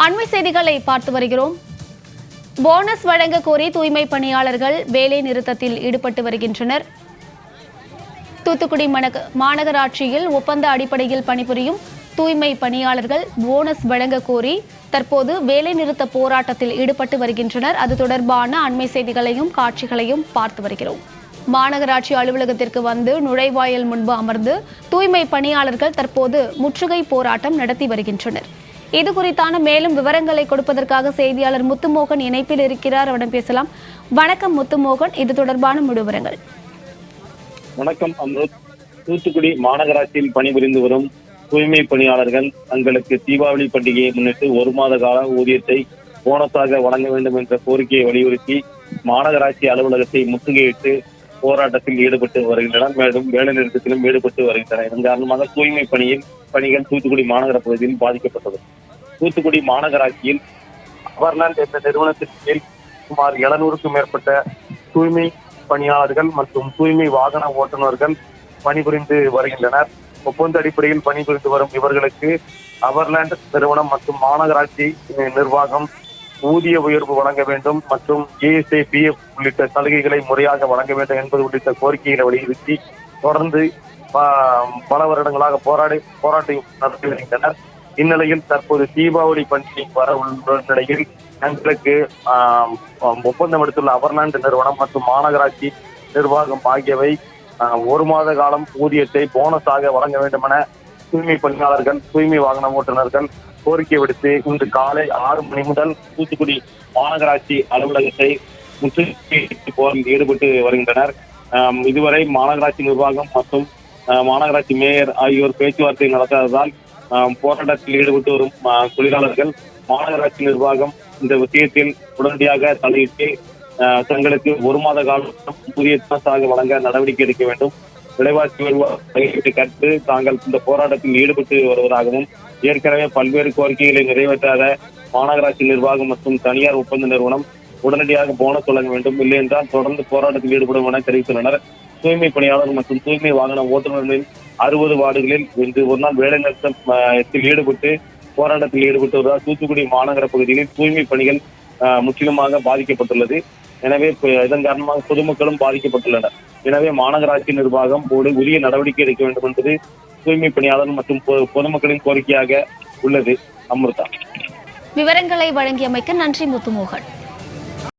அண்மை செய்திகளை பார்த்து வருகிறோம். போனஸ் வழங்க கோரி தூய்மை பணியாளர்கள் வேலை நிறுத்தத்தில் ஈடுபட்டு வருகின்றனர். தூத்துக்குடி மாநகராட்சியில் ஒப்பந்த அடிப்படையில் பணிபுரியும் தூய்மை பணியாளர்கள் போனஸ் வழங்க கோரி தற்போது வேலைநிறுத்த போராட்டத்தில் ஈடுபட்டு வருகின்றனர். அது தொடர்பான அண்மை செய்திகளையும் காட்சிகளையும் பார்த்து வருகிறோம். மாநகராட்சி அலுவலகத்திற்கு வந்து நுழைவாயில் முன்பு அமர்ந்து தூய்மை பணியாளர்கள் தற்போது முற்றுகை போராட்டம் நடத்தி வருகின்றனர். இது குறித்தான மேலும் விவரங்களை கொடுப்பதற்காக செய்தியாளர் முத்துமோகன் இணைப்பில் இருக்கிறார். அவரிடம் பேசலாம். வணக்கம் முத்துமோகன். இது தொடர்பான முழு விவரங்கள். வணக்கம் அம்ருத். தூத்துக்குடி மாநகராட்சியில் பணிபுரிந்து வரும் தூய்மை பணியாளர்கள் தங்களுக்கு தீபாவளி பண்டிகையை முன்னிட்டு ஒரு மாத கால ஊதியத்தை போனஸாக வழங்க வேண்டும் என்ற கோரிக்கையை வலியுறுத்தி மாநகராட்சி அலுவலகத்தை முற்றுகையிட்டு போராட்டத்தில் ஈடுபட்டு வருகின்றனர். மேலும் வேலை நிறுத்தத்திலும் ஈடுபட்டு வருகின்றனர். இதன் காரணமாக தூய்மை பணியில் பணிகள் தூத்துக்குடி மாநகர பகுதியில் பாதிக்கப்பட்டது. தூத்துக்குடி மாநகராட்சியில் அவர்லாண்ட் என்ற நிறுவனத்தின் கீழ் சுமார் எழுநூறுக்கும் மேற்பட்ட தூய்மை பணியாளர்கள் மற்றும் தூய்மை வாகன ஓட்டுநர்கள் பணிபுரிந்து வருகின்றனர். ஒப்பந்த அடிப்படையில் பணிபுரிந்து வரும் இவர்களுக்கு அவர்லாண்ட் நிறுவனம் மற்றும் மாநகராட்சி நிர்வாகம் ஊதிய உயர்வு வழங்க வேண்டும் மற்றும் ஏஎஸ்ஐ பிஎஃப் உள்ளிட்ட சலுகைகளை முறையாக வழங்க வேண்டும் என்பது உள்ளிட்ட கோரிக்கைகளை வலியுறுத்தி தொடர்ந்து ப- பல வருடங்களாக போராடி போராட்டம் நடத்தி வருகின்றனர். இந்நிலையில் தற்போது தீபாவளி பண்டிகை வர உள்ள நிலையில் தங்களுக்கு ஒப்பந்தம் எடுத்துள்ள அவர்லாண்ட் நிறுவனம் மற்றும் மாநகராட்சி நிர்வாகம் ஆகியவை ஒரு மாத காலம் ஊதியத்தை போனஸாக வழங்க வேண்டும் என தூய்மை பணியாளர்கள் தூய்மை வாகன ஓட்டுநர்கள் கோரிக்கை விடுத்து இன்று காலை ஆறு மணி முதல் தூத்துக்குடி மாநகராட்சி அலுவலகத்தை முற்றுகையிட்டு போரில் ஈடுபட்டு வருகின்றனர். இதுவரை மாநகராட்சி நிர்வாகம் மற்றும் மாநகராட்சி மேயர் ஆகியோர் பேச்சுவார்த்தை நடத்தாததால் போராட்டத்தில் ஈடுபட்டு வரும் தொழிலாளர்கள் மாநகராட்சி நிர்வாகம் இந்த விஷயத்தில் உடனடியாக தலையிட்டு தங்களுக்கு ஒரு மாத காலம் புதிய தாசாக வழங்க நடவடிக்கை எடுக்க வேண்டும். விலைவாசி உயர்வு கற்று தாங்கள் இந்த போராட்டத்தில் ஈடுபட்டு வருவதாகவும் ஏற்கனவே பல்வேறு கோரிக்கைகளை நிறைவேற்றாத மாநகராட்சி நிர்வாகம் மற்றும் தனியார் ஒப்பந்த நிறுவனம் உடனடியாக போனஸ் வழங்க வேண்டும். இல்லை என்றால் தொடர்ந்து போராட்டத்தில் ஈடுபடும் என தெரிவித்துள்ளனர். தூய்மை பணியாளர் மற்றும் தூய்மை வாகன ஓட்டுநர்களின் அறுபது வார்டுகளில் இன்று ஒரு நாள் வேலை நிறுத்தத்தில் ஈடுபட்டு போராட்டத்தில் ஈடுபட்டு வருவதால் தூத்துக்குடி மாநகர பகுதிகளில் தூய்மை பணிகள் முற்றிலுமாக பாதிக்கப்பட்டுள்ளது. எனவே இதன் காரணமாக பொதுமக்களும் பாதிக்கப்பட்டுள்ளனர். எனவே மாநகராட்சி நிர்வாகம் போடு உரிய நடவடிக்கை எடுக்க வேண்டும் என்பது தூய்மை பணியாளர் மற்றும் பொ- பொதுமக்களின் கோரிக்கையாக உள்ளது. அமிர்தா. விவரங்களை வழங்கியமைக்க நன்றி முத்துமோகன்.